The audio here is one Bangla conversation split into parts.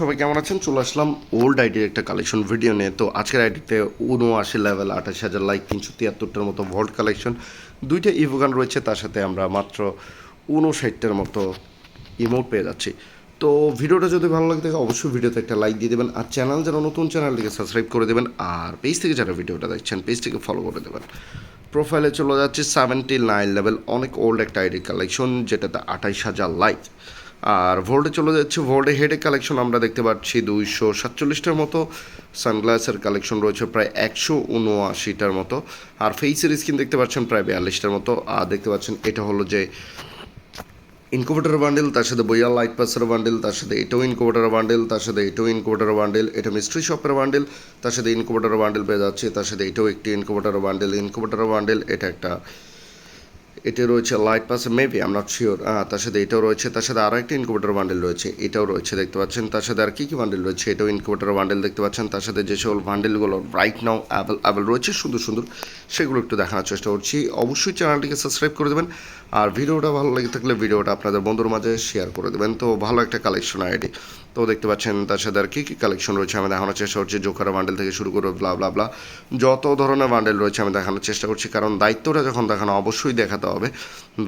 সবাই কেমন আছেন? চলে আসলাম ওল্ড আইডির একটা কালেকশন ভিডিও নিয়ে। তো আজকের আইডিতে উনআশি লেভেল আঠাশ হাজার লাইক তিনশো তিয়াত্তরটার মতো ভোল্ট কালেকশন দুইটা ইভোগান রয়েছে, তার সাথে আমরা মাত্র উনষাটটার মতো ইমোট পেয়ে যাচ্ছি। তো ভিডিওটা যদি ভালো লাগে থাকে অবশ্যই ভিডিওতে একটা লাইক দিয়ে দেবেন। আর চ্যানেল যারা নতুন চ্যানেলটিকে সাবস্ক্রাইব করে দেবেন। আর পেজ থেকে যারা ভিডিওটা দেখছেন পেজটিকে ফলো করে দেবেন। প্রোফাইলে চলে যাচ্ছে সেভেন্টি নাইন লেভেল অনেক ওল্ড একটা আইডি কালেকশন যেটাতে আঠাইশ হাজার লাইক আর ভোল্টে চলে যাচ্ছে। ভোল্টে হেডে কালেকশন আমরা দেখতে পাচ্ছি দুইশো সাতচল্লিশটার মতো। সানগ্লাসের কালেকশন রয়েছে প্রায় একশো উনআশিটার মতো। আর ফেসের স্কিন দেখতে পাচ্ছেন প্রায় বিয়াল্লিশটার মতো। আর দেখতে পাচ্ছেন এটা হলো যে ইনকুবেটার বান্ডেল তার সাথে বইয়া লাইট পাসের বান্ডেল তার সাথে এটাও ইনকুবেটার বান্ডেল তার সাথে এটাও ইনকুবেটার বান্ডেল এটা মিস্ট্রি শপের বান্ডেল তার সাথে ইনকুবেটার বান্ডেল পেয়ে যাচ্ছে, তার সাথে এটাও একটি ইনকুবেটার বান্ডেল ইনকুবেটার বান্ডেল এটা একটা এটা রয়েছে light pass maybe I'm not sure তার সাথে এটাও রয়েছে, তার সাথে আরও একটা ইনকুবেটার বান্ডেল রয়েছে, এটাও রয়েছে, দেখতে পাচ্ছেন, তার সাথে আর কী কী বান্ডেল রয়েছে, এটাও ইনকুবেটার বান্ডেল দেখতে পাচ্ছেন, তার সাথে যে সকল বান্ডেলগুলো রাইট নাও অ্যাভেল অ্যাভেল রয়েছে, সুন্দর সুন্দর, সেগুলো একটু দেখানোর চেষ্টা করছি, অবশ্যই চ্যানেলটিকে সাবস্ক্রাইব করে দেবেন, আর ভিডিওটা ভালো লেগে থাকলে ভিডিওটা আপনাদের বন্ধুর মাঝে শেয়ার করে দেবেন, তো ভালো একটা কালেকশন আইডি তো দেখতে পাচ্ছেন তার সাথে আর কী কী কালেকশন রয়েছে, আমি দেখানোর চেষ্টা করছি। জোকারা বান্ডেল থেকে শুরু করে ব্লা ব্লা ব্লা যত ধরনের বান্ডেল রয়েছে, আমি দেখানোর চেষ্টা করছি, কারণ দায়িত্বটা যখন দেখানো, অবশ্যই দেখাতে হবে।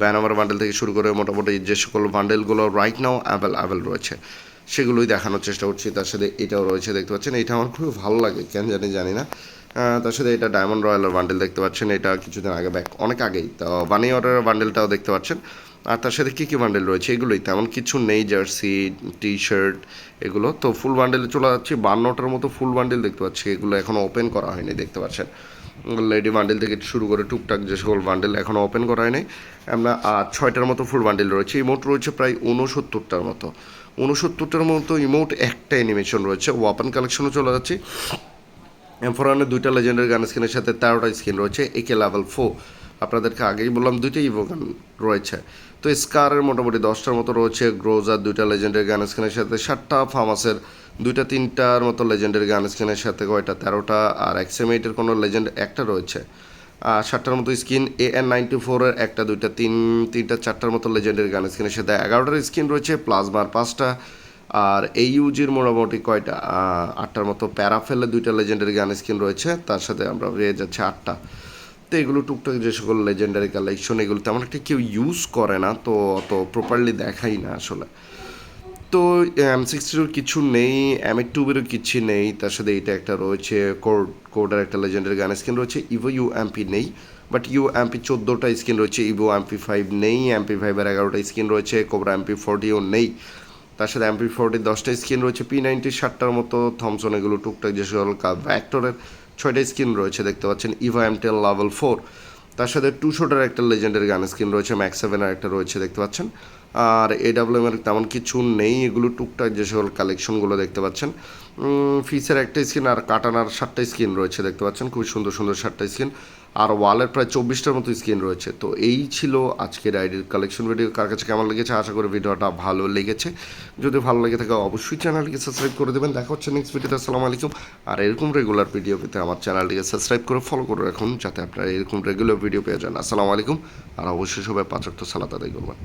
ব্যানামার বান্ডেল থেকে শুরু করে মোটামুটি যে সকল বান্ডেলগুলো রাইট নাও অ্যাভেল অ্যাভেল রয়েছে, সেগুলোই দেখানোর চেষ্টা করছি। তার সাথে এটাও রয়েছে, দেখতে পাচ্ছেন। এটা আমার খুবই ভালো লাগে, কেন জানি জানি না। তার সাথে এটা ডায়মন্ড রয়্যালের বান্ডেল দেখতে পাচ্ছেন। এটা কিছুদিন আগে ব্যাক অনেক আগেই। তো বানি অর্ডারের বান্ডেলটাও দেখতে পাচ্ছেন। আর তার সাথে কী কী বান্ডেল রয়েছে এগুলোই? তেমন কিছু নেই, জার্সি টি শার্ট এগুলো। তো ফুল বান্ডেলে চলে যাচ্ছি। বান্নটার মতো ফুল বান্ডেল দেখতে পাচ্ছি। এগুলো এখনও ওপেন করা হয়নি, দেখতে পাচ্ছেন। লেডি বান্ডেল থেকে শুরু করে টুকটাক যে সকল বান্ডেল এখনও ওপেন করা হয়নি। আমরা আর ছয়টার মতো ফুল বান্ডেল রয়েছে। ইমোট রয়েছে প্রায় ঊনসত্তরটার মতো। ঊনসত্তরটার মতো ইমোট একটা অ্যানিমেশন রয়েছে। ওয়াপেন কালেকশনও চলে যাচ্ছে। এমফোরানের দুইটা লেজেন্ডের গান স্ক্রিনের সাথে তেরোটা স্ক্রিন রয়েছে একে লেভেল ফোর আপনাদেরকে আগেই বললাম দুইটা ইভো গান রয়েছে। তো স্কারের মোটামুটি দশটার মতো রয়েছে গ্রোজার দুইটা লেজেন্ডের গান স্ক্রিনের সাথে, সাতটা ফার্মাসের দুইটা তিনটার মতো লেজেন্ডের গান স্ক্রিনের সাথে কয়টা তেরোটা, আর এক্সএমএইটের কোনো লেজেন্ড একটা রয়েছে। আর সাতটার মতো স্কিন এ এন নাইনটি ফোরের একটা, দুইটা তিন, তিনটা, চারটার মতো লেজেন্ডের গান স্ক্রিনের সাথে, এগারোটার স্কিন রয়েছে প্লাজমার পাঁচটা। আর এই ইউজির মোটামুটি কয়টা? আটটার মতো প্যারাফেলে দুইটা লেজেন্ডারি গান স্কিন রয়েছে, তার সাথে আমরা পেয়ে যাচ্ছে আটটা। তো এগুলো টুকটাক যে সকল লেজেন্ডারি কালেকশন এগুলো তেমন একটা কেউ ইউজ করে না, তো অত প্রপারলি দেখাই না আসলে। তো এম সিক্সটির কিছু নেই এম এ টুবেরও কিছু নেই, তার সাথে এটা একটা রয়েছে কোড কোডার একটা লেজেন্ডারি গান স্কিন রয়েছে ইভো ইউ এমপি নেই বাট ইউ এমপি চোদ্দোটা স্কিন রয়েছে ইভো এমপি ফাইভ নেই এমপি ফাইভের এগারোটা স্কিন রয়েছে কোবরা এমপি ফোরটিও নেই। তার সাথে এমপি ফোরটির দশটা স্ক্রিন রয়েছে পি নাইনটি ষাটটার মতো থমসন এগুলো, টুকটাক যে সকল ভ্যাক্টরের ছয়টা স্ক্রিন রয়েছে, দেখতে পাচ্ছেন ইভা এম টেল লেভেল ফোর তার সাথে টু শোটার একটা লেজেন্ডের গান স্ক্রিন রয়েছে ম্যাক্স সেভেনের একটা রয়েছে, দেখতে পাচ্ছেন। আর এডাব্লিউএম এর তেমন কিছু নেই, এগুলো টুকটাক যে সকল কালেকশনগুলো দেখতে পাচ্ছেন। ফিসের একটা স্কিন আর কাটানার সাতটা স্কিন রয়েছে দেখতে পাচ্ছেন, খুবই সুন্দর সুন্দর সাতটা স্কিন আর ওয়ালের প্রায় চব্বিশটার মতো স্কিন রয়েছে। তো এই ছিল আজকের আইডির কালেকশন ভিডিও কার কাছে কেমন লেগেছে আশা করি ভিডিওটা ভালো লেগেছে। যদি ভালো লেগে থাকে অবশ্যই চ্যানেলটিকে সাবস্ক্রাইব করে দেবেন। দেখা হচ্ছে নেক্সট ভিডিওতে আসসালামু আলাইকুম। আর এরকম রেগুলার ভিডিও পেতে আমার চ্যানেলটিকে সাবস্ক্রাইব করে ফলো করে রাখুন, যাতে আপনারা এরকম রেগুলার ভিডিও পেয়ে যান। আসসালামু আলাইকুম। আর অবশ্যই সবাই পাঁচ সালাত আদায় করবেন।